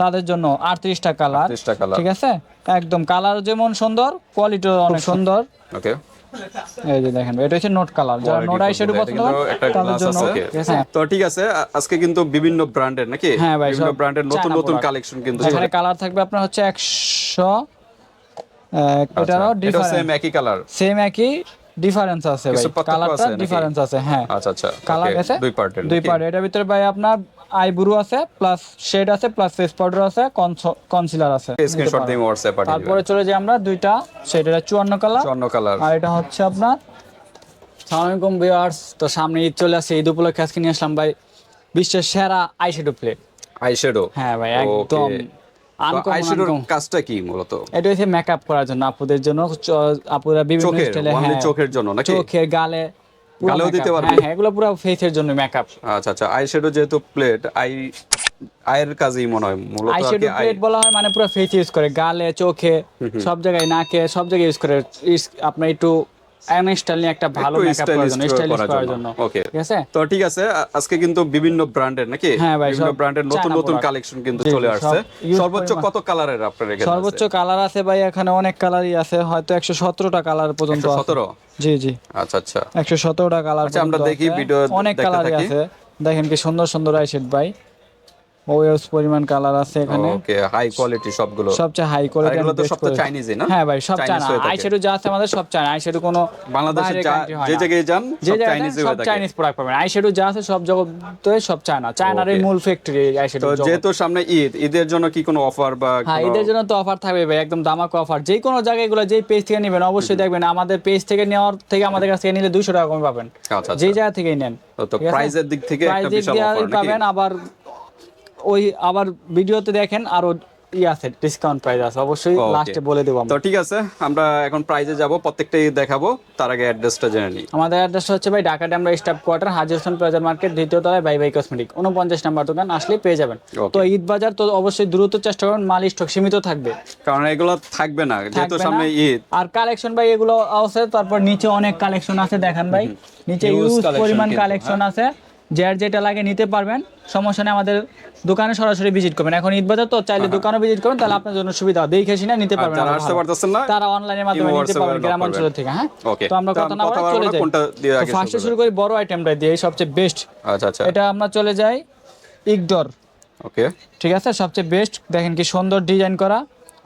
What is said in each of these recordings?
তাদের জন্য আটত্রিশটা কালার ঠিক আছে? একদম কালার যেমন সুন্দর কোয়ালিটিও অনেক সুন্দর। ওকে। এই যে দেখেন এটা হচ্ছে নোট কালার যারা নোট আই শ্যাডো পছন্দ তাদের জন্য আছে। ঠিক আছে? তো ঠিক আছে আজকে কিন্তু বিভিন্ন ব্র্যান্ডের নাকি? হ্যাঁ ভাই, বিভিন্ন ব্র্যান্ডের নতুন নতুন কালেকশন কিন্তু এখানে কালার থাকবে আপনার হচ্ছে একশো এটারও আচ্ছা, এটাও সেম একই কালার সেম একই ডিফারেন্স আছে ভাই। কালারটা ডিফারেন্স আছে হ্যাঁ। আচ্ছা আচ্ছা কালার আছে? দুই পার্টের দুই পার্ট এটার ভিতরে ভাই আপনার আইব্রু আছে প্লাস শেড আছে প্লাস ফেস পাউডার আছে কনসিলার আছে। স্ক্রিনশট দিয়ে হোয়াটসঅ্যাপ পাঠিয়ে তারপরে চলে যাই আমরা দুইটা সেটা চুয়ান্ন কালার চুয়ান্ন কালার আর এটা হচ্ছে আপনার সালামালাইকুম ভিউয়ার্স তো সামনে ঈদ চলে আসছে ঈদ উপলক্ষে আজকে নিয়ে আসলাম ভাই বিশ্বের সেরা আইশ্যাডো প্লেট আইশ্যাডো হ্যাঁ ভাই একদম কাজটা কি মূলত? এটা হচ্ছে মেকআপ করার জন্য আপুদের জন্য। আপুরা বিভিন্ন স্টাইলে হ্যাঁ চোখের জন্য নাকি? চোখের গালে গালেও দিতে পারবে? হ্যাঁ হ্যাঁ এগুলো পুরো ফেসের জন্য মেকআপ আচ্ছা আচ্ছা আইশ্যাডো যেহেতু প্লেট আই আয়ের কাজেই মনে হয় মূলত আইশ্যাডো প্লেট বলা হয় মানে পুরো ফেস ইউজ করে গালে চোখে সব জায়গায় নাকে সব জায়গায় ইউজ করে। আপনার একটু স্টাইল নিয়ে একটা ভালো মেকআপ করার জন্য স্টাইলিশ করার করার জন্য। জন্য। ঠিক আছে? তো ঠিক আছে আজকে কিন্তু বিভিন্ন ব্র্যান্ডের নাকি? হ্যাঁ বিভিন্ন ব্র্যান্ডের নতুন নতুন কালেকশন কিন্তু চলে আসছে। সর্বোচ্চ কত কালারের আপনার এখানে সর্বোচ্চ কালার আছে ভাই এখানে অনেক কালারই আছে। হয়তো একশো সতেরোটা কালার পর্যন্ত জি জি। আচ্ছা আচ্ছা। একশো সতেরোটা কালার আচ্ছা, আমরা দেখি, ভিডিও অনেক কালারই আছে। দেখেন কি সুন্দর সুন্দর আইশেড ভাই। ওয়েস পরিমাণ কালার আছে এখানে। ওকে হাই কোয়ালিটি সবগুলো। সবচেয়ে হাই কোয়ালিটি এগুলো তো সব তো চাইনিজই না? হ্যাঁ ভাই সব। আইশ্যাডো যা আছে আমাদের সব আইশ্যাডো কোনো বাংলাদেশে যা যে জায়গায় যান সব চাইনিজ সব হয়ে থাকে। চাইনিজ প্রোডাক্ট পাবেন। আইশ্যাডো যা আছে সব জগতে সব চায়না চায়নার এই মূল ফ্যাক্টরি আইশ্যাডো তো যেহেতু সামনে ঈদ ঈদের জন্য কি কোনো অফার বা হ্যাঁ ঈদের জন্য তো অফার থাকবে ভাই একদম দামাক অফার যে কোনো জায়গায় এগুলো যেই পেজ থেকে নেবেন অবশ্যই দেখবেন আমাদের পেজ থেকে নেওয়ার থেকে আমাদের কাছ থেকে নিলে দুশো টাকা কমে পাবেন। আচ্ছা আচ্ছা। জায়গা থেকে নেন তো-? প্রাইজের দিক থেকে একটা বিশাল অফার পাবেন আবার ওই আবার ভিডিওতে দেখেন আরও ই আছে ডিসকাউন্ট প্রাইস আছে। অবশ্যই লাস্টে বলে দেবো তো ঠিক আছে আমরা এখন প্রাইজে যাব প্রত্যেকটাই দেখাবো তার আগে অ্যাড্রেসটা জেনে নিই। আমাদের হচ্ছে ভাই ঢাকা ড্যামরা স্টাফ কোয়ার্টার হাজির হোসেন প্লাজার মার্কেট দ্বিতীয় তলায় বাই বাই কসমেটিক। উনপঞ্চাশ নাম্বার দোকান আসলে পেয়ে যাবেন। তো ঈদ বাজার তো অবশ্যই দ্রুত চেষ্টা করুন মাল স্টক সীমিত থাকবে। কারণ এগুলো থাকবে না যেহেতু সামনে ঈদ। আর কালেকশন ভাই এগুলো আছে তারপর নিচে অনেক কালেকশন আছে দেখেন ভাই। নিচে ইউজ পরিমাণ হ্যাঁ। কালেকশন আছে। যার যেটা লাগে নিতে পারবেন সমস্যা নেই আমাদের দোকানে সরাসরি ভিজিট করবেন। এখন ঈদ বাজার তো চাইলে দোকানে ভিজিট করবেন তাহলে আপনার জন্য সুবিধা দেখে শুনে নিতে পারবেন যারা আসতে পারতেছেন না তারা অনলাইনের মাধ্যমে নিতে পারবেন গ্রাম অঞ্চল থেকে হ্যাঁ. তো আমরা কথা না বলে চলে যাই। কোনটা দিয়ে আগে শুরু ফার্স্টে শুরু করি বড় আইটেমটা দিয়ে সবচেয়ে বেস্ট আচ্ছা আচ্ছা। এটা আমরা চলে যাই ইগডোর ওকে ঠিক আছে? সবচেয়ে বেস্ট দেখেন কি সুন্দর ডিজাইন করা।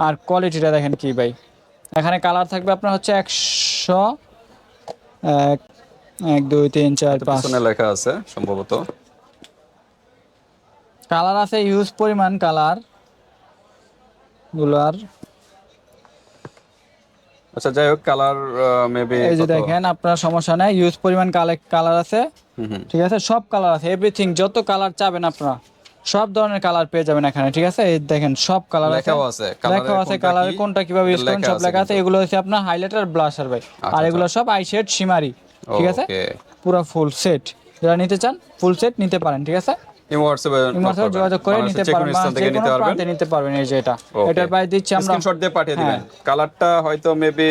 আর কোয়ালিটিটা দেখেন কি ভাই। এখানে কালার থাকবে আপনার হচ্ছে একশো এক দুই তিন চার পাঁচ। লেখা আছে সম্ভবত। কালার আছে ইউজ পরিমাণ কালার। গুলার। আচ্ছা যাই হোক কালার মেবি এই যে দেখেন আপনার সমস্যা নাই ইউজ পরিমাণ কালার আছে। ঠিক আছে সব কালার আছে এভরিথিং যত কালার চাবেন আপনারা সব ধরনের কালার পেয়ে যাবেন এখানে ঠিক আছে? এই দেখেন সব কালার লেখাও আছে, লেখাও আছে কালার কোনটা কীভাবে ইউজ লেখা সব লেখা আছে এগুলো হচ্ছে আপনার হাইলাইটার ব্লাশার ভাই। আর আচ্ছা। এগুলো সব আই শেড শিমারি ঠিক আছে? পুরো ফুল সেট যারা নিতে চান ফুল সেট নিতে পারেন ঠিক আছে? যোগাযোগ করে নিতে পারবেন। নিতে পারবেন এই যে এটা। এটা এটার প্রাইস দিচ্ছি আমরা স্ক্রিনশট দিয়ে পাঠিয়ে দিবেন। কালারটা হয়তো মেবি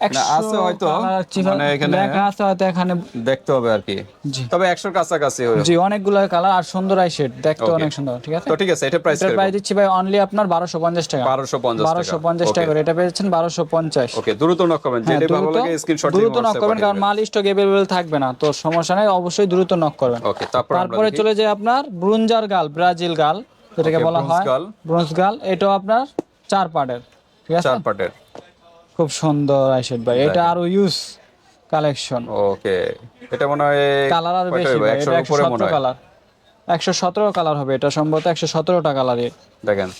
আছে হয়তো, মানে এখানে- লেখা আছে হয়তো এখানে। দেখতে হবে আর কি। তবে 100 কাছাকাছি হবে জি অনেকগুলো কালার আর সুন্দর আই শেড দেখতে অনেক সুন্দর ঠিক আছে? তো ঠিক আছে এটা প্রাইস প্রাইস দিচ্ছি ভাই অনলি আপনার বারোশো পঞ্চাশ টাকা। 1250 বারোশো পঞ্চাশ টাকা করে এটা পেয়েছেন বারোশো পঞ্চাশ। ওকে দ্রুত নক করবেন হ্যাঁ, যেটা ভালো লাগে স্ক্রিনশট দ্রুত নক করবেন কারণ মাল স্টক অ্যাভেলেবেল থাকবে না তো সমস্যা নাই অবশ্যই দ্রুত নক করবেন। ওকে তারপর তারপরে চলে যায় আপনার ব্রুঞ্জার গাল ব্রাজিল গাল যেটাকে বলা হয়। ব্রোঞ্জ গাল এটাও আপনার চার পার্টের ঠিক আছে? চার পার্টের খুব সুন্দর আইসেট ভাই। এটা আরও ইউজ কালেকশন ওকে এটা মনে হয় কালার আর বেশি? ভাই, 100 এর উপরে মনে 117 হয় কালার একশো সতেরো কালার হবে। এটা সম্ভবত একশো সতেরোটা কালারের দেখেন।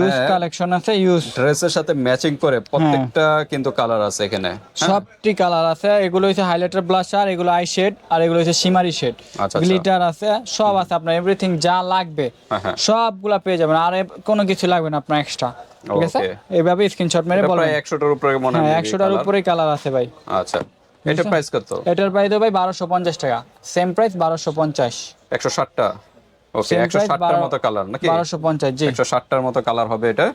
ইউজ কালেকশন আছে ইউজ ড্রেসের সাথে ম্যাচিং করে প্রত্যেকটা কিন্তু কালার আছে এখানে সবটি কালার আছে এগুলো হচ্ছে হাইলাইটার ব্লাশার এগুলো আই শেড আর এগুলো হচ্ছে শিমারি শেড। গ্লিটার আছে সব আছে আপনার এভরিথিং যা লাগবে হ্যাঁ, হ্যাঁ। সবগুলা পেয়ে যাবেন আর কোনো কিছু লাগবে না আপনার এক্সট্রা ঠিক আছে. এইভাবে স্ক্রিনশট মেরে বলবেন প্রায় 100 টার উপরে মনে হয় হ্যাঁ maybe একশোটার উপরেই কালার আছে ভাই। আচ্ছা এটা প্রাইস কত? এটার প্রাইস ভাই বারোশো পঞ্চাশ টাকা সেম প্রাইস বারোশো পঞ্চাশ। 160 টা ওকে 160 টার মতো কালার নাকি? বারোশো পঞ্চাশ জি। 160 টার মতো কালার হবে এটা।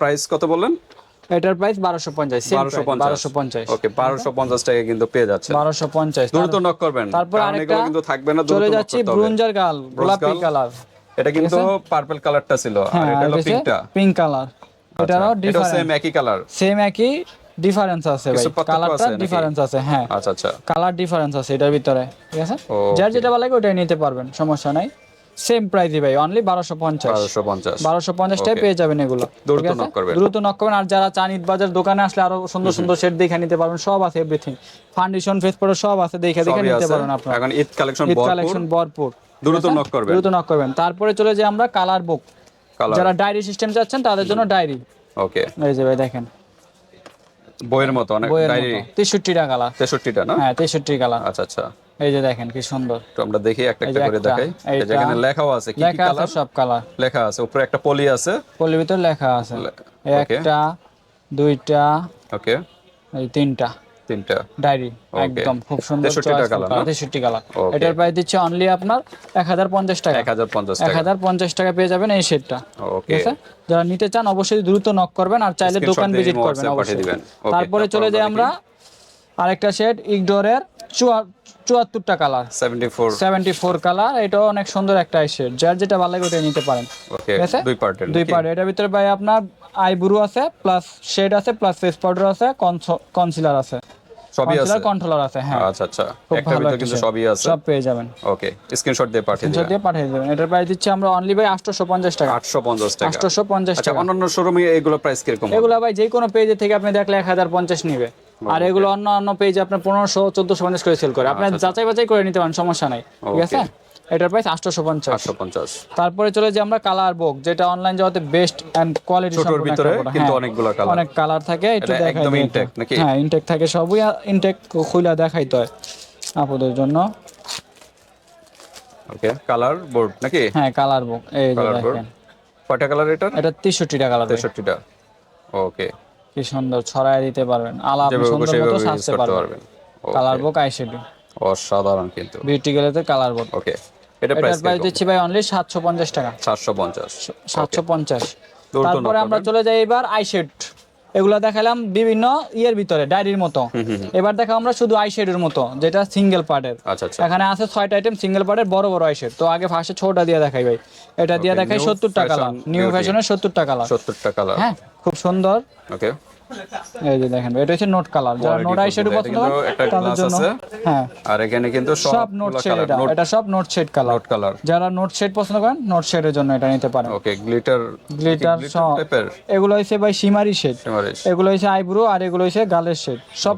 প্রাইস কত বললেন? এটার প্রাইস বারোশো পঞ্চাশ 1250 ওকে 1250 টাকা কিন্তু পেয়ে যাচ্ছে। বারোশো পঞ্চাশ দ্রুত নক করবেন। তারপর আরেকটা কিন্তু থাকবে না চলে যাচ্ছি ব্রুঞ্জার গাল গোলাপি কালার এটা কিন্তু পার্পল কালারটা ছিল আর হ্যাঁ এটা হলো পিঙ্কটা পিঙ্ক কালার এটারও এটা সেম একই কালার সেম একই ডিফারেন্স আছে ভাই। কালারটা ডিফারেন্স আছে হ্যাঁ। আচ্ছা আচ্ছা। কালার ডিফারেন্স আছে এটার ভিতরে ঠিক আছে? যার যেটা ভালো লাগে ওটাই নিতে পারবেন সমস্যা নাই। সেম প্রাইসই ভাই অনলি বারোশো পঞ্চাশ। বারোশো পঞ্চাশ। বারোশো পেয়ে যাবেন এগুলো। দ্রুত ঠিক করবেন। দ্রুত নক করবেন। আর যারা চান ঈদ বাজার দোকানে আসলে আরও সুন্দর সুন্দর সেট দেখে নিতে পারবেন সব আছে এভরিথিং ফাউন্ডেশন ফেস পরে সব আছে দেখে দেখে নিতে পারবেন আপনারা। এখন ঈদ কালেকশন ঈদ কালেকশন ভরপুর। দ্রুত আছে? করবেন। দ্রুত নক করবেন। তারপরে চলে যে আমরা কালার বুক যারা ডায়েরি সিস্টেম চাচ্ছেন তাদের জন্য ডায়েরি ওকে এই যে ভাই দেখেন। বইয়ের মতো অনেক ডায়েরি? মতো। তেষট্টিটা কালার তেষট্টিটা না? হ্যাঁ 63 গালা। আচ্ছা আচ্ছা। এই যে দেখেন কি সুন্দর। তো আমরা দেখি একটা একটা করে দেখাই। এই যে যেখানে লেখাও আছে। কি কি কালার? সব কালার। লেখা আছে। উপরে একটা পলি আছে। পলি ভিতর লেখা আছে। একটা দুইটা ওকে। এই তিনটা। তিনটা। ডায়েরি একদম খুব সুন্দর 63 টা তেষট্টি কালার। এটার প্রাইস দিচ্ছে অনলি আপনার এক হাজার পঞ্চাশ টাকা। এক হাজার পঞ্চাশ এক টাকা হাজার পঞ্চাশ টাকা পেয়ে যাবেন এই সেটটা ঠিক আছে? যারা নিতে চান অবশ্যই দ্রুত নক করবেন আর চাইলে দোকান ভিজিট করবেন অবশ্যই। তারপরে চলে যাই আমরা আরেকটা সেট ইগডোরের চুয়াত্তরটা কালার। Seventy four colour. এটাও অনেক সুন্দর একটা সেট যার যেটা ভালো লাগে ওটা নিতে পারেন। ঠিক আছে? দুই পার্টের দুই পার্ট এটার ভিতরে ভাই আপনার আইব্রু আছে প্লাস শেড আছে প্লাস ফেস পাউডার আছে কনসিলার আছে। সবই আছে? কন্ট্রোলার আছে হ্যাঁ। আচ্ছা আচ্ছা। একটা ভিতরে কিন্তু সবই আছে। সব পেয়ে যাবেন। ওকে স্ক্রিনশট দিয়ে পাঠিয়ে স্ক্রিনশট দিবেন দিয়ে পাঠিয়ে দিবেন। এটার প্রাইস দিচ্ছি আমরা অনলি ভাই আটশোশো পঞ্চাশ টাকা। আটশো পঞ্চাশ টাকা। আটশোশো পঞ্চাশ আচ্ছা টাকা। অন্যান্য শোরুমে এগুলো প্রাইস কীরকম এগুলো ভাই যে কোনো পেজে থেকে আপনি দেখলে এক হাজার পঞ্চাশ নিবে। আর এগুলো অন্য অন্য পেজে আপনার পনেরোশো চোদ্দশো পঞ্চাশ করে সেল করে। আপনি আপনার যাচাই বাছাই করে নিতে পারেন সমস্যা নাই। ঠিক আছে? এটার প্রাইস আটশোশো পঞ্চাশ আটশো পঞ্চাশ তারপরে চলে যে আমরা কালার বুক যেটা অনলাইন জগতে বেস্ট এন্ড কোয়ালিটি ছোটর ভিতরে কিন্তু অনেকগুলো colour। অনেক কালার থাকে এটা একদম এটা। নাকি? হ্যাঁ ইনটেক থাকে সবই ইনটেক খুলে দেখাইতে হয় আপুদের জন্য। ওকে কালার বোর্ড নাকি? হ্যাঁ কালার বুক এই যে কালার দেখেন। কয়টা কালার এটা? এটা তেষট্টিটা কালার তেষট্টিটা। ওকে কি সুন্দর ছড়ায় দিতে পারবেন। আলা আপনি যেভাবে সুন্দর মতো সাজতে পারবেন। কালার বুক আইশ্যাডো অসাধারণ কিন্তু। বিউটি গেলেতে কালার বুক ওকে এটা এটার প্রাইস প্রাইস দিচ্ছি ভাই অনলি সাতশো পঞ্চাশ টাকা। সাতশো পঞ্চাশ। সাতশো পঞ্চাশ। দৌড় তো তারপরে আমরা চলে যাই এবার আইশেড এগুলো দেখালাম বিভিন্ন ইয়ের ভিতরে ডায়েরির মতো। এবার দেখো আমরা শুধু আইশেডের মতো যেটা সিঙ্গেল পার্টের আচ্ছা আচ্ছা। এখানে আছে ছয়টা আইটেম সিঙ্গেল পার্টের বড় বড় আইশেড তো আগে ফার্স্টে ছোটটা দিয়ে দেখাই ভাই। এটা দিয়ে দেখাই সত্তর টাকা fashion নিউ। ফ্যাশনের সত্তর টাকা সত্তরটা কালার হ্যাঁ খুব সুন্দর। ওকে এই যে দেখেন এটা হচ্ছে নোট কালার যারা নোট ফুল, পছন্দ একটা তাদের জন্য হ্যাঁ। আর এখানে কিন্তু সব নোট শেড এটা এটা সব nude shade colour nude colour যারা নোট শেড পছন্দ করেন নোট শেডের জন্য এটা নিতে পারেন। ওকে গ্লিটার গ্লিটার টাইপের এগুলো হচ্ছে ভাই সিমারি শেড এগুলো হচ্ছে আইব্রো আর এগুলো হচ্ছে গালের শেড সব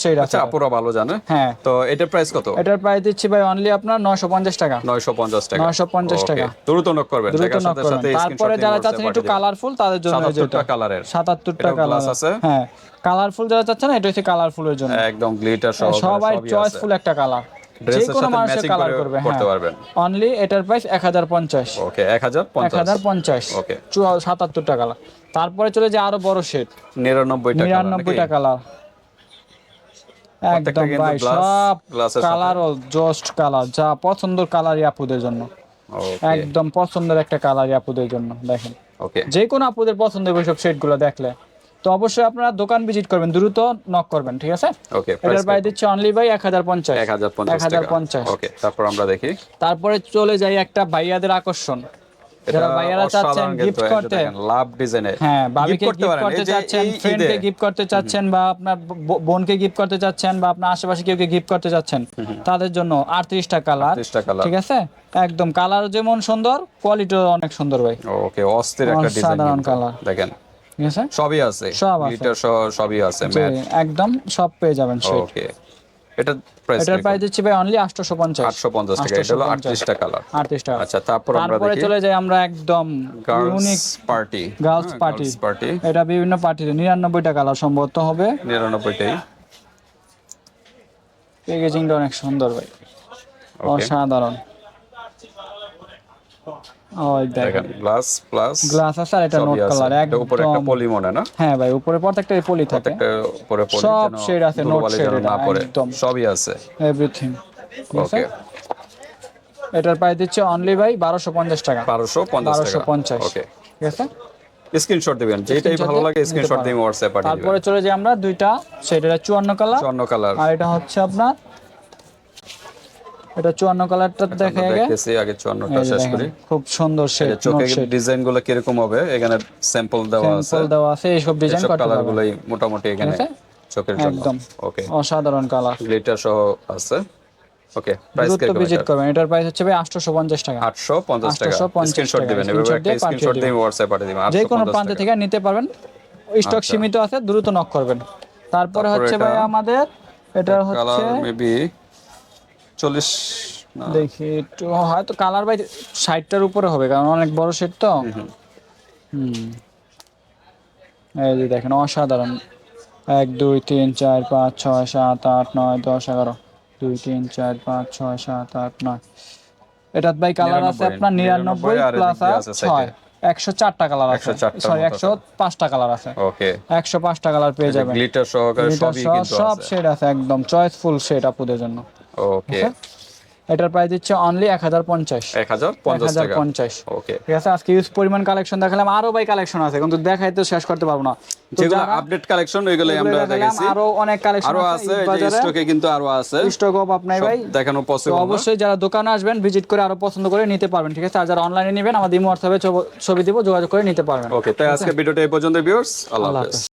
শেড আছে। আচ্ছা আপুরা ভালো জানে। হ্যাঁ। তো এটার প্রাইস কত? এটার প্রাইস দিচ্ছি ভাই অনলি আপনার নয়শো পঞ্চাশ টাকা। নয়শো পঞ্চাশ টাকা। 950 টাকা। দ্রুত নক করবেন। দ্রুত নক সাথে করবেন। তারপরে যারা চাচ্ছেন একটু কালারফুল তাদের জন্য এই যে সাতাত্তরটা এটা। কালারের সাতাত্তরটা এটাও কালার আছে? হ্যাঁ কালারফুল যারা চাচ্ছেন এটা হচ্ছে কালারফুলের জন্য। একদম গ্লিটার সহ সবাই চয়েসফুল একটা কালার যে কোনো মানুষের কালার করবে করতে হ্যাঁ। পারবেন। অনলি এটার প্রাইস ওকে কালার তারপরে চলে যায় আরও বড় শেড নিরানব্বই টাকা কালার একদম ভাই সব। কালার জস্ট কালার যা পছন্দের কালারই আপুদের জন্য। একদম পছন্দের একটা কালারই আপুদের জন্য দেখেন। ওকে যে কোনো আপুদের পছন্দের ওইসব শেডগুলো দেখলে। তো অবশ্যই আপনারা দোকান ভিজিট করবেন দ্রুত নক করবেন ঠিক আছে? ওকে এটার প্রাইস দিচ্ছে অনলি ভাই এক হাজার পঞ্চাশ। এক হাজার এক পঞ্চাশ হাজার টাকা পঞ্চাশ। ওকে তারপর আমরা দেখি। তারপরে চলে যাই একটা ভাইয়াদের আকর্ষণ। যারা ভাইয়ারা চাচ্ছেন গিফট করতে। লাভ ডিজাইনে হ্যাঁ ভাবিকে গিফট করতে চাচ্ছেন ফ্রেন্ডকে গিফট করতে চাচ্ছেন বা আপনার বোনকে গিফট করতে চাচ্ছেন বা আপনার আশেপাশে কেউ গিফট করতে চাচ্ছেন তাদের জন্য আটত্রিশটা কালার 38টা কালার ঠিক আছে? একদম কালার যেমন সুন্দর কোয়ালিটিও অনেক সুন্দর ভাই। ওকে অস্থির একটা ডিজাইন অসাধারণ colour। দেখেন ঠিক আছে? সবই আছে। সব আছে। গ্লিটার সহ সবই আছে একদম সব পেয়ে যাবেন ওকে এটা প্রাইস এটার প্রাইস দিচ্ছি ভাই অনলি আটশোশো পঞ্চাশ। আটশো পঞ্চাশ টাকা এটা হলো 850 আটত্রিশটা কালার আটত্রিশ টাকা আচ্ছা তারপর আমরা তারপরে চলে যাই আমরা একদম ইউনিক গার্লস পার্টি পার্টি এটা বিভিন্ন পার্টিতে নিরানব্বইটা কালার সম্ভবত হবে। নিরানব্বইটাই। প্যাকেজিংটা অনেক সুন্দর ভাই। অসাধারণ। গ্লাস প্লাস গ্লাস আছে আর এটা নোট কালার এটা উপরে একটা পলি মনে না? হ্যাঁ ভাই উপরে প্রত্যেকটা পলি থাকে। একটা উপরে পলি সব যেন আছে, note ধুলোবালি shade যেন এটা, না পড়ে। সবই আছে। এভরিথিং ওকে এটার প্রাইস দিচ্ছে অনলি ভাই বারোশো পঞ্চাশ টাকা। বারোশো পঞ্চাশ বারোশো টাকা পঞ্চাশ ওকে ঠিক আছে? স্ক্রিনশট দিবেন যেটাই ভালো লাগে নিতে স্ক্রিনশট পারেন। দিয়ে হোয়াটসঅ্যাপ পাঠিয়ে দিবেন। তারপরে চলে যাই আমরা দুইটা সেটা চুয়ান্ন কালার চন্ন কালার আর এটা হচ্ছে আপনার এটা চুয়ান্ন কালারটা দেখে আগে। দেখেছি আগে চুয়ান্নটা এই যে শেষ করি। খুব সুন্দর এই শেড যে ডিজাইনগুলো কীরকম হবে এখানে স্যাম্পল দেওয়া আছে। স্যাম্পল দেওয়া আছে ডিজাইন সব করতে কালার পারবেন গুলোই মোটামুটি এখানে চোখের জন্য। একদম। ওকে অসাধারণ কালার গ্লিটার সহ আছে। ওকে প্রাইস কীরকম ভিজিট করবেন এটার প্রাইস হচ্ছে ভাই আটশোশো পঞ্চাশ টাকা। 850 টাকা। স্ক্রিনশট। দিবেন এভাবে একটা স্ক্রিনশট দিয়ে WhatsApp পাঠিয়ে দিবেন যে কোনো 850 প্রান্ত থেকে নিতে পারবেন। স্টক আচ্ছা। সীমিত আছে দ্রুত নক করবেন। তারপরে হচ্ছে ভাই আমাদের এটা হচ্ছে কালার মেবি 40 না। দেখি একটু হয়তো কালার বাই ষাটটার উপরে হবে কারণ অনেক বড় সেট তো। হুম এই যে দেখেন অসাধারণ। এক দুই তিন চার পাঁচ ছয় সাত আট নয় দশ এগারো। দুই তিন চার পাঁচ ছয় সাত আট নয়। এটার ভাই কালার আছে আপনার নিরানব্বই 99 আর প্লাস ছয়। একশো চারটা কালার আছে। সরি একশো পাঁচটা কালার আছে। ওকে। একশো পাঁচটা কালার পেয়ে যাবেন। গ্লিটার সহকারে সব সব আছে। একদম চয়েসফুল শেড আপুদের জন্য। ওকে। এটার প্রাইস দিচ্ছে অনলি এক হাজার পঞ্চাশ। 1050 টাকা। পঞ্চাশ। ওকে। ঠিক আছে আজকে ইউজ পরিমাণ কালেকশন দেখালাম। আরও ভাই কালেকশন আছে কিন্তু দেখাই তো শেষ করতে পারব না। যেগুলো আপডেট কালেকশন ওইগুলো আমরা দেখেছি। আরও অনেক কালেকশন আরও আছে স্টকে কিন্তু আরও আছে। স্টক অফ আপনার ভাই। দেখানো পসিবল অবশ্যই যারা দোকানে আসবেন ভিজিট করে আরও পছন্দ করে নিতে পারবেন ঠিক আছে? আর যারা অনলাইনে নেবেন আমাদের ইমো হোয়াটসঅ্যাপে ছবি দিব যোগাযোগ করে নিতে পারবেন। ওকে তাই আজকে ভিডিওটা এই পর্যন্ত ভিউয়ার্স আল্লাহ হাফেজ।